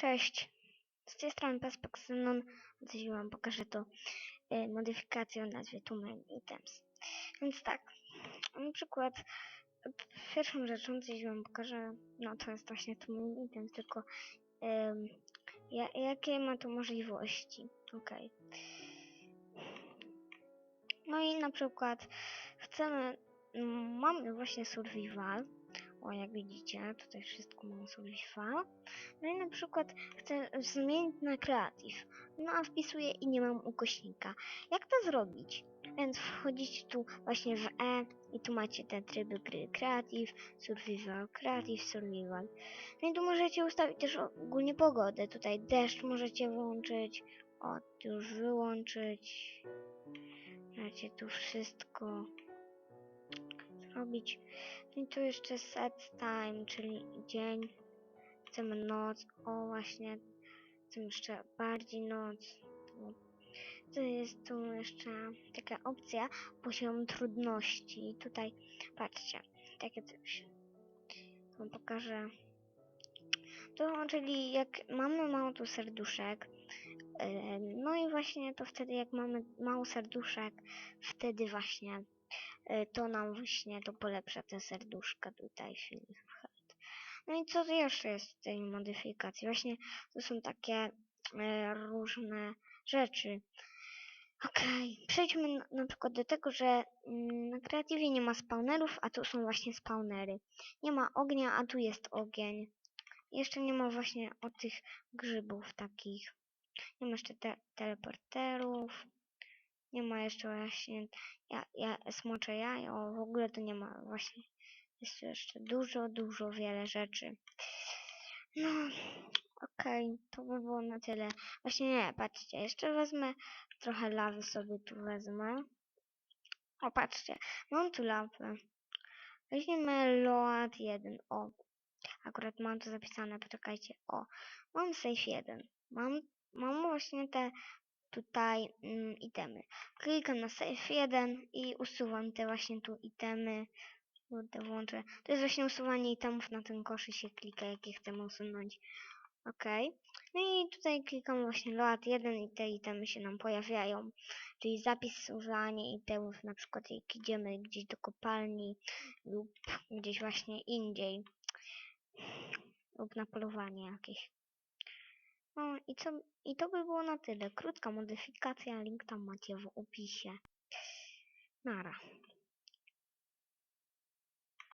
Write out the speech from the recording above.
Cześć, z tej strony Perspek Xenon. Dziś wam pokażę to e, modyfikację o nazwie Two Main Items. Więc tak, na przykład e, pierwszą rzeczą, dziś wam pokażę, no to jest właśnie Two Main Items, tylko em, ja, jakie ma to możliwości. Okej. No i na przykład chcemy, mamy właśnie survival. O, jak widzicie, tutaj wszystko mam survival. No i na przykład chcę zmienić na creative. No a wpisuję i nie mam ukośnika. Jak to zrobić? Więc wchodzicie tu właśnie w E i tu macie te tryby gry Creative, Survival, Creative, Survival. No i tu możecie ustawić też ogólnie pogodę. Tutaj deszcz możecie włączyć. O, już wyłączyć. Macie tu wszystko zrobić. No i tu jeszcze set time, czyli dzień. Chcemy noc. O, właśnie. Chcemy jeszcze bardziej noc. To jest tu jeszcze taka opcja poziom trudności. Tutaj patrzcie, takie coś. Wam pokażę. To czyli jak mamy mało tu serduszek, e, no i właśnie to wtedy jak mamy mało serduszek, wtedy właśnie to nam właśnie to polepsza te serduszka tutaj. No i co jeszcze jest w tej modyfikacji? Właśnie to są takie e, różne rzeczy. Okej, przejdźmy na, na przykład do tego, że mm, na kreatywie nie ma spawnerów, a tu są właśnie spawnery. Nie ma ognia, a tu jest ogień. Jeszcze nie ma właśnie o tych grzybów takich. Nie ma jeszcze te teleporterów. Nie ma jeszcze właśnie ja, ja, smocze jajo. W ogóle to nie ma właśnie. Jest tu jeszcze dużo, dużo wiele rzeczy. No, okej, to by było na tyle. Właśnie nie, patrzcie, jeszcze wezmę trochę lawy sobie tu wezmę. O, patrzcie, mam tu lawę. Weźmiemy load 1. O, akurat mam to zapisane, poczekajcie. O, mam save 1. Mam, mam właśnie te tutaj mm, itemy. Klikam na save 1 i usuwam te właśnie tu itemy. Kurde, włączę. To jest właśnie usuwanie itemów na tym koszy się klika, jakie chcemy usunąć. Ok. No i tutaj klikam właśnie load 1 i te itemy się nam pojawiają. Czyli zapis używanie itemów, na przykład jak idziemy gdzieś do kopalni lub gdzieś właśnie indziej. Lub na polowanie jakieś. I co? I to by było na tyle. Krótka modyfikacja, link tam macie w opisie. Nara.